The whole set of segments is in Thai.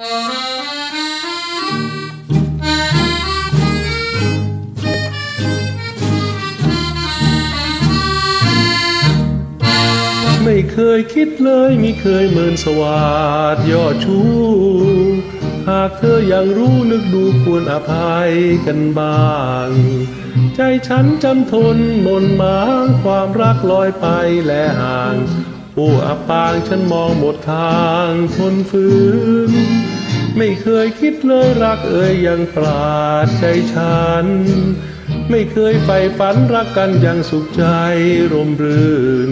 ไม่เคยคิดเลยมิเคยเหมือนสวาดยอดชู หากเธอยังรู้นึกดูควรอภัยกันบ้าง ใจฉันจำทนมนหมางความรักลอยไปและห่าง โอ้อับปางฉันมองหมดทางทนฝืน ไม่เคยคิดเลยรักเอ่ยยังปราดใจฉัน ไม่เคยใฝ่ฝันรักกันย่างสุขใจร่มรื่น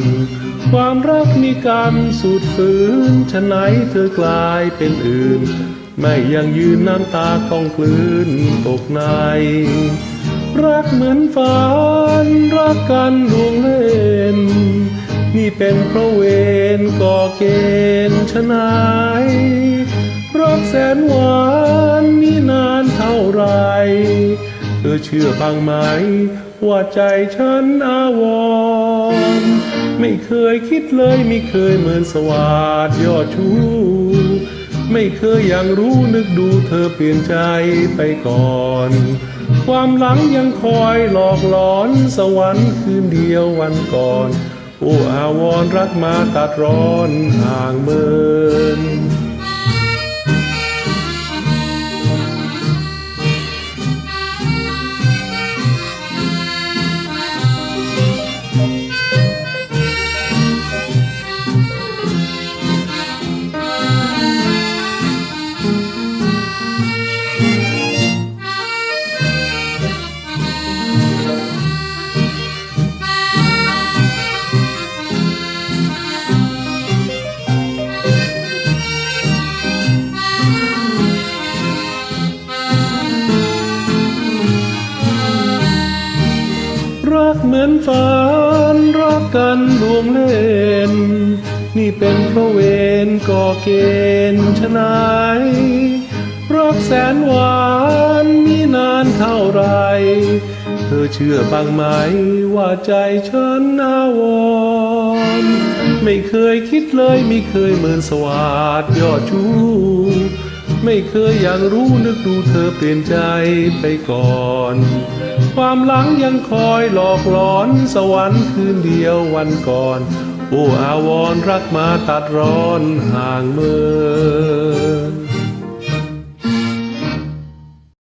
ความรักมีกรรสูดฝืนฉะไหนเธอกลายเป็นอื่น ไม่ยังยืนน้ำตาต้องกลืนตกใน รักเหมือนฝันรักกันลวงเล่ เป็นเพราะเวรก่อเกณฑ์ชนายรักแสนหวานนี่นานเท่าไร เธอเชื่อบ้างไหม ว่าใจฉันอาวรไม่เคยคิดเลยไม่เคยเหมือนสวาดยอดชูไม่เคยยังรู้นึกดูเธอเปลี่ยนใจไปก่อน ความหลังยังคอยหลอกหลอนสวรรค์คืนเดียววันก่อน โอ้อาวรรักมาตัดร้อนห่างเมิน เหมือนฝันรักกันลวงเล่น นี่เป็นเพราะเวรก่อเกณฑ์ชนายรักแสนหวานมีนานเท่าไร เธอเชื่อบ้างไหมว่าใจฉันอาวรณ์ไม่เคยคิดเลยไม่เคยเหมือนสวาดยอดชูไม่เคยอยังรู้นึกดูเธอเปลี่ยนใจไปก่อน ความหลังยังคอยหลอกหลอนสวรรค์คืนเดียววันก่อนโอ้อาวรรักมาตัดร้อนห่างเมือ